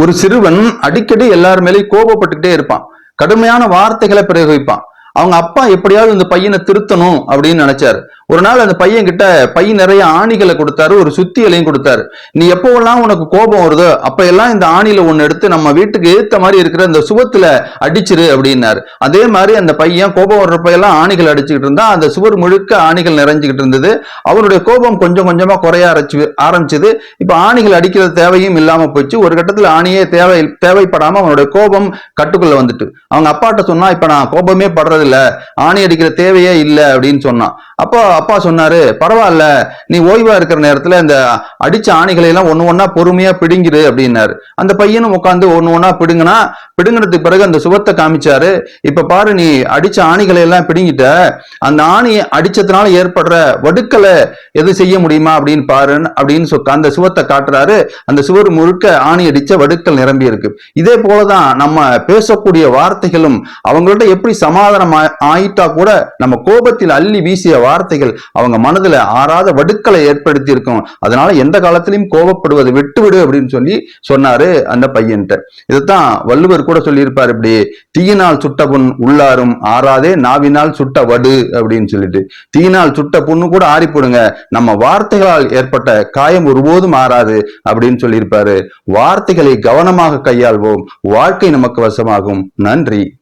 ஒரு சிறுவன் அடிக்கடி எல்லார் மேலேயும் கோபப்பட்டுக்கிட்டே இருப்பான். கடுமையான வார்த்தைகளை பிரயோகிப்பான். அவங்க அப்பா எப்படியாவது இந்த பையனை திருத்தணும் அப்படின்னு நினைச்சாரு. ஒரு நாள் அந்த பையன் கிட்ட பை நிறைய ஆணிகளை கொடுத்தாரு ஒரு சுத்தியலையும் கொடுத்தாரு. நீ எப்போவெல்லாம் உனக்கு கோபம் வருதோ அப்ப எல்லாம் இந்த ஆணில ஒன்னு எடுத்து நம்ம வீட்டுக்கு ஏத்த மாதிரி இருக்கிற இந்த சுவத்துல அடிச்சிரு அப்படின்னாரு. அதே மாதிரி அந்த பையன் கோபம் வர்றப்ப எல்லாம் ஆணிகள் அடிச்சுக்கிட்டு இருந்தா அந்த சுவர் முழுக்க ஆணிகள் நிறைஞ்சுக்கிட்டு இருந்தது. அவனுடைய கோபம் கொஞ்சம் கொஞ்சமா குறைய ஆரம்பிச்சு ஆரம்பிச்சது. இப்ப ஆணிகள் அடிக்கிற தேவையும் இல்லாம போச்சு. ஒரு கட்டத்துல ஆணியே தேவை தேவைப்படாம அவனுடைய கோபம் கட்டுக்குள்ள வந்துட்டு. அவங்க அப்பாட்ட சொன்னா இப்ப நான் கோபமே படுறது இல்ல ஆணி அடிக்கிற தேவையே இல்லை அப்படின்னு சொன்னான். அப்போ அப்பா சொன்னாரு பரவாயில்ல நீ ஓய்வா இருக்கிற நேரத்துல இந்த அடிச்ச ஆணிகளை எல்லாம் ஒண்ணு ஒன்னா பொறுமையா பிடுங்கிரு அப்படின்னாரு. அந்த பையனும் உட்காந்து ஒண்ணு ஒன்னா பிடுங்கினா பிடுங்கினதுக்கு பிறகு அந்த சுபத்தை காமிச்சாரு. இப்ப பாரு நீ அடிச்ச ஆணிகளை எல்லாம் பிடுங்கிட்ட அந்த ஆணி அடிச்சதுனால ஏற்படுற வடுக்களை எது செய்ய முடியுமா அப்படின்னு பாருன்னு அப்படின்னு அந்த சுவத்தை காட்டுறாரு. அந்த சுவர் முழுக்க ஆணி அடிச்ச வடுக்கள் நிரம்பி இருக்கு இதே போலதான் நம்ம பேசக்கூடிய வார்த்தைகளும் அவங்கள்ட்ட எப்படி சமாதானம் ஆயிட்டா கூட நம்ம கோபத்தில் அள்ளி வீசிய வார்த்தைகள் அவங்க மனதுல ஆறாத வடுக்களை ஏற்படுத்தி இருக்கும் அதனால எந்த காலத்திலையும் கோபப்படுவது விட்டுவிடு அப்படின்னு சொல்லி சொன்னாரு அந்த பையன்ட்ட. இதைத்தான் வள்ளுவர் கூட சொல்லியிருப்பார் இப்படி தீயினால் சுட்ட புண் உள்ளாரும் ஆறாதே நாவினால் சுட்ட வடு அப்படின்னு சொல்லிட்டு. தீயினால் சுட்ட புண்ணு கூட ஆறி போடுங்க நம்ம வார்த்தைகளால் ஏற்பட்ட காயம் ஒருபோதும் ஆறாது அப்படின்னு சொல்லியிருப்பாரு. வார்த்தைகளை கவனமாக கையாள்வோம் வாழ்க்கை நமக்கு வசமாகும். நன்றி.